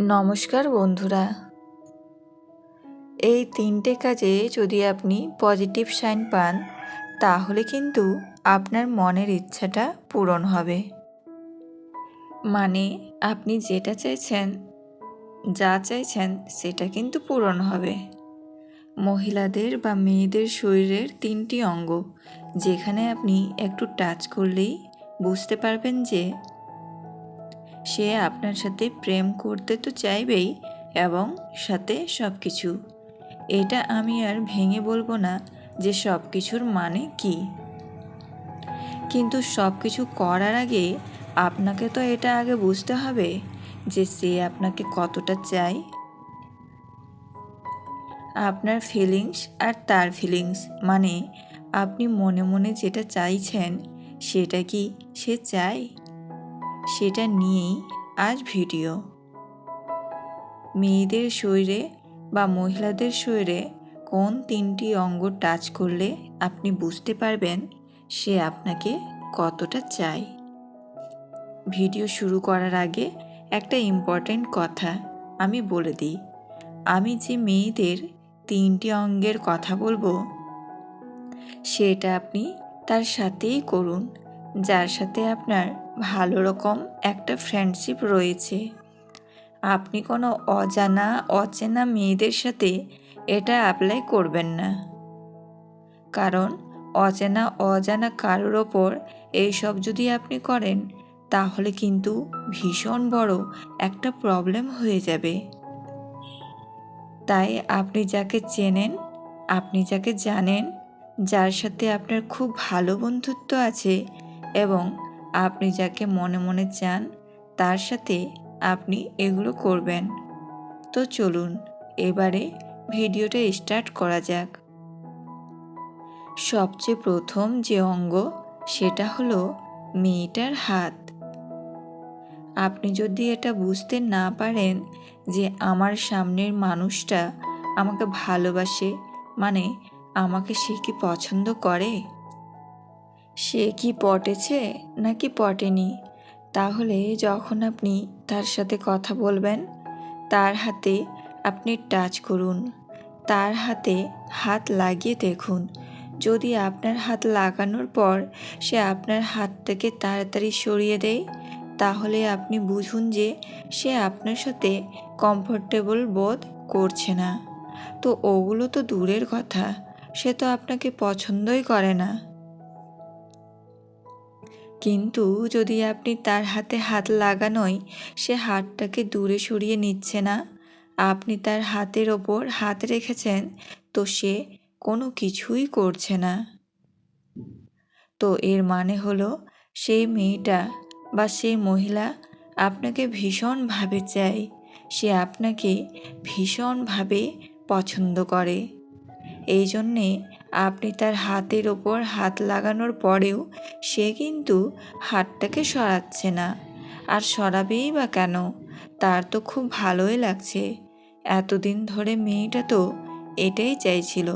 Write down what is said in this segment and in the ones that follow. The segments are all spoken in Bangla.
নমস্কার বন্ধুরা। এই তিনটে কাজে যদি আপনি পজিটিভ সাইন পান, তাহলে কিন্তু আপনার মনের ইচ্ছাটা পূরণ হবে। মানে আপনি যেটা চাইছেন, যা চাইছেন, সেটা কিন্তু পূরণ হবে। মহিলাদের বা মেয়েদের শরীরের তিনটি অঙ্গ, যেখানে আপনি একটু টাচ করলেই বুঝতে পারবেন যে সে আপনার সাথে প্রেম করতে তো চাইবেই এবং সাথে সব কিছু এটা আমি আর ভেঙে বলব না যে সব কিছুর মানে কি। কিন্তু সব কিছু করার আগে আপনাকে তো এটা আগে বুঝতে হবে যে সে আপনাকে কতটা চায়। আপনার ফিলিংস আর তার ফিলিংস মানে আপনি মনে মনে যেটা চাইছেন সেটা কি সে চায়? সেটা নিয়েই আজ ভিডিও। মেয়েদের শরীরে বা মহিলাদের শরীরে কোন তিনটি অঙ্গ টাচ করলে আপনি বুঝতে পারবেন, সে আপনাকে কতটা চায়। ভিডিও শুরু করার আগে একটা ইম্পর্ট্যান্ট কথা আমি বলে দিই। আমি যে মেয়েদের তিনটি অঙ্গের কথা বলব, সেটা আপনি তার সাথেই করুন। যার সাথে আপনার ভালো রকম একটা ফ্রেন্ডশিপ রয়েছে। আপনি কোনো অজানা, অচেনা মেয়েদের সাথে এটা অ্যাপ্লাই করবেন না। কারণ অচেনা, অজানা কারোর ওপর এইসব যদি আপনি করেন, তাহলে কিন্তু ভীষণ বড় একটা প্রবলেম হয়ে যাবে। তাই আপনি যাকে চেনেন, আপনি যাকে জানেন, যার সাথে আপনার খুব ভালো বন্ধুত্ব আছে এবং আপনি যাকে মনে মনে চান, তার সাথে আপনি এগুলো করবেন। তো চলুন, এবারে ভিডিওটা স্টার্ট করা যাক। সবচেয়ে প্রথম যে অঙ্গ, সেটা হলো মেয়েটার হাত। আপনি যদি এটা বুঝতে না পারেন যে আমার সামনের মানুষটা আমাকে ভালোবাসে মানে আমাকে সে কি পছন্দ করে? সে কি পটেছে নাকি পটেনি? তাহলে যখন আপনি তার সাথে কথা বলবেন, তার হাতে আপনি টাচ করুন। তার হাতে হাত লাগিয়ে দেখুন। যদি আপনার হাত লাগানোর পর সে আপনার হাত থেকে তাড়াতাড়ি সরিয়ে দেয়, তাহলে আপনি বুঝুন যে সে আপনার সাথে কমফোর্টেবল বোধ করছে না। তো ওগুলো তো দূরের কথা। সে তো আপনাকে পছন্দই করে না। কিন্তু যদি আপনি তার হাতে হাত লাগানোই সে হাতটাকে দূরে সরিয়ে নিচ্ছে না, আপনি তার হাতের ওপর হাত রেখেছেন, তো সে কোনো কিছুই করছে না। তো এর মানে হলো, সেই মেয়েটা বা সেই মহিলা আপনাকে ভীষণভাবে চায়, সে আপনাকে ভীষণভাবে পছন্দ করে। এই জন্যে আপনি তার হাতের ওপর হাত লাগানোর পরেও সে কিন্তু হাতটাকে সরাচ্ছে না। আর সরাবেই বা কেন? তার তো খুব ভালোই লাগছে। এতদিন ধরে মেয়েটা তো এটাই চাইছিল।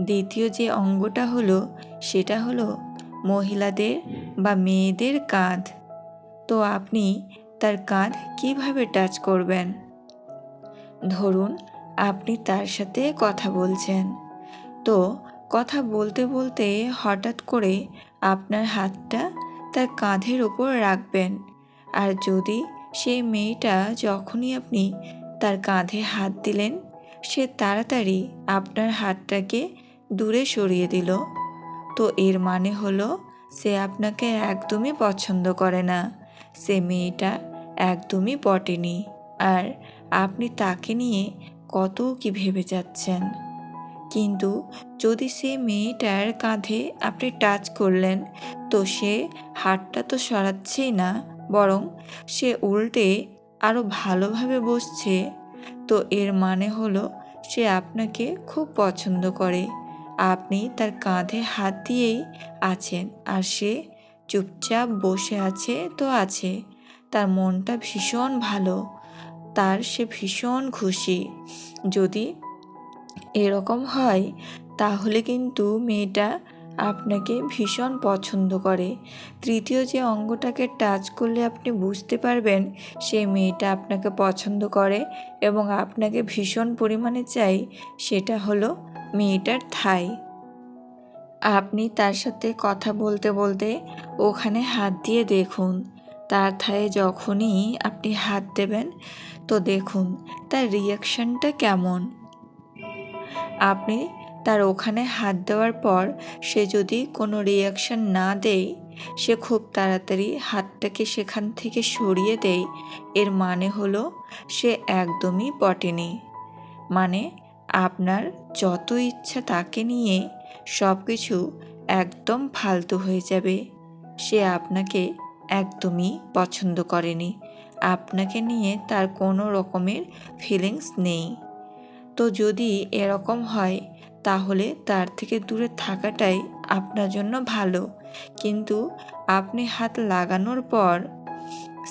দ্বিতীয় যে অঙ্গটা হলো, সেটা হলো মহিলাদের বা মেয়েদের কাঁধ। তো আপনি তার কাঁধ কীভাবে টাচ করবেন? ধরুন আপনি তার সাথে কথা বলছেন। তো কথা বলতে বলতে হঠাৎ করে আপনার হাতটা তার কাঁধের ওপর রাখবেন। আর যদি সেই মেয়েটা যখনই আপনি তার কাঁধে হাত দিলেন, সে তাড়াতাড়ি আপনার হাতটাকে দূরে সরিয়ে দিল। তো এর মানে হলো সে আপনাকে একদমই পছন্দ করে না। সে মেয়েটা একদমই পটেনি আর আপনি তাকে নিয়ে কত কি ভেবে যাচ্ছেন। কিন্তু যদি সে মেয়েটার কাঁধে আপনি টাচ করলেন, তো সে হাতটা তো সরাচ্ছেই না, বরং সে উল্টে আরও ভালোভাবে বসছে। তো এর মানে হলো সে আপনাকে খুব পছন্দ করে। আপনি তার কাঁধে হাত দিয়েই আছেন, আর সে চুপচাপ বসে আছে তো আছে। তার মনটা ভীষণ ভালো। তার সে ভীষণ খুশি। যদি এরকম হয়, তাহলে কিন্তু মেয়েটা আপনাকে ভীষণ পছন্দ করে। তৃতীয় যে অঙ্গটাকে টাচ করলে আপনি বুঝতে পারবেন সেই মেয়েটা আপনাকে পছন্দ করে এবং আপনাকে ভীষণ পরিমাণে চাই, সেটা হলো মেয়েটার থাই। আপনি তার সাথে কথা বলতে বলতে ওখানে হাত দিয়ে দেখুন। তার থায়ে যখনই আপনি হাত দেবেন তো দেখুন, তার রিয়াকশানটা কেমন? আপনি তার ওখানে হাত দেওয়ার পর সে যদি কোনো রিয়াকশান না দেয়, সে খুব তাড়াতাড়ি হাতটাকে সেখান থেকে সরিয়ে দেয়। এর মানে হলো সে একদমই পটেনি। মানে আপনার যত ইচ্ছা তাকে নিয়ে সব কিছু একদম ফালতু হয়ে যাবে। সে আপনাকে একদমই পছন্দ করেনি। আপনাকে নিয়ে তার কোনো রকমের ফিলিংস নেই। তো যদি এরকম হয়, তাহলে তার থেকে দূরে থাকাটাই আপনার জন্য ভালো। কিন্তু আপনি হাত লাগানোর পর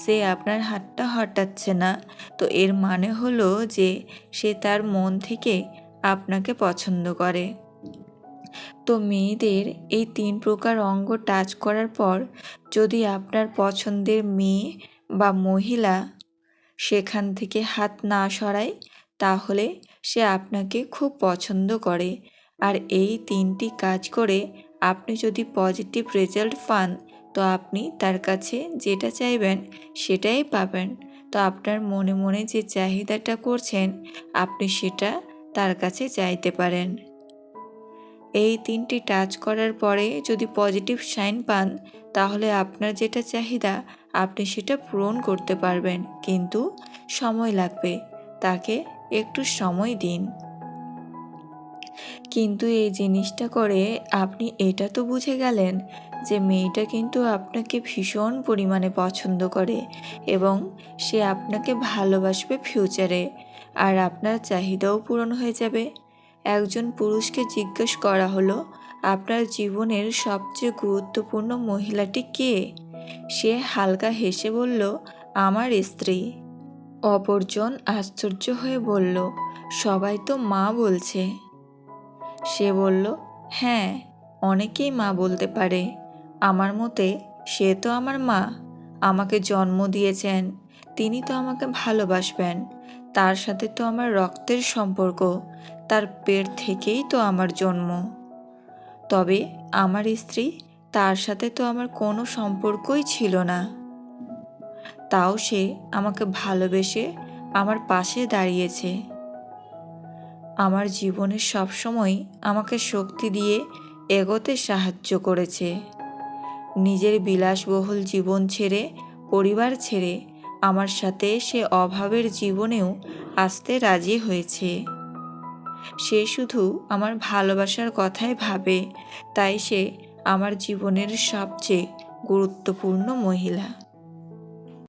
সে আপনার হাতটা হটাচ্ছে না। তো এর মানে হলো যে সে তার মন থেকে আপনাকে পছন্দ করে। তো মেয়েদের এই তিন প্রকার অঙ্গ টাচ করার পর যদি আপনার পছন্দের মেয়ে বা মহিলা সেখান থেকে হাত না সরায়, তাহলে সে আপনাকে খুব পছন্দ করে। আর এই তিনটি কাজ করে আপনি যদি পজিটিভ রেজাল্ট পান, তো আপনি তার কাছে যেটা চাইবেন সেটাই পাবেন। তো আপনার মনে মনে যে চাহিদাটা করছেন, আপনি সেটা তার কাছে চাইতে পারেন। এই তিনটি টাচ করার পরে যদি পজিটিভ সাইন পান, তাহলে আপনার যেটা চাহিদা, আপনি সেটা পূরণ করতে পারবেন। কিন্তু সময় লাগবে। তাকে একটু সময় দিন। কিন্তু এই জিনিসটা করে আপনি এটা তো বুঝে গেলেন যে মেয়েটা কিন্তু আপনাকে ভীষণ পরিমাণে পছন্দ করে এবং সে আপনাকে ভালোবাসবে ফিউচারে আর আপনার চাহিদাও পূরণ হয়ে যাবে। একজন পুরুষকে জিজ্ঞেস করা হলো, আপনার জীবনের সবচেয়ে গুরুত্বপূর্ণ মহিলাটি কে? সে হালকা হেসে বলল, আমার স্ত্রী। অপরজন আশ্চর্য হয়ে বলল, সবাই তো মা বলছে। সে বলল হ্যাঁ অনেকেই মা বলতে পারে। আমার মতে সে তো আমার মা। আমাকে জন্ম দিয়েছেন। তিনি তো আমাকে ভালোবাসবেন। তার সাথে তো আমার রক্তের সম্পর্ক। তার পেট থেকেই তো আমার জন্ম। তবে আমার স্ত্রী, তার সাথে তো আমার কোনো সম্পর্কই ছিল না। তাও সে আমাকে ভালোবেসে আমার পাশে দাঁড়িয়েছে। আমার জীবনে সবসময় আমাকে শক্তি দিয়ে এগোতে সাহায্য করেছে। নিজের বিলাসবহুল জীবন ছেড়ে, পরিবার ছেড়ে আমার সাথে সে অভাবের জীবনেও আসতে রাজি হয়েছে। সে শুধু আমার ভালোবাসার কথাই ভাবে, তাই সে আমার জীবনের সবচেয়ে গুরুত্বপূর্ণ মহিলা।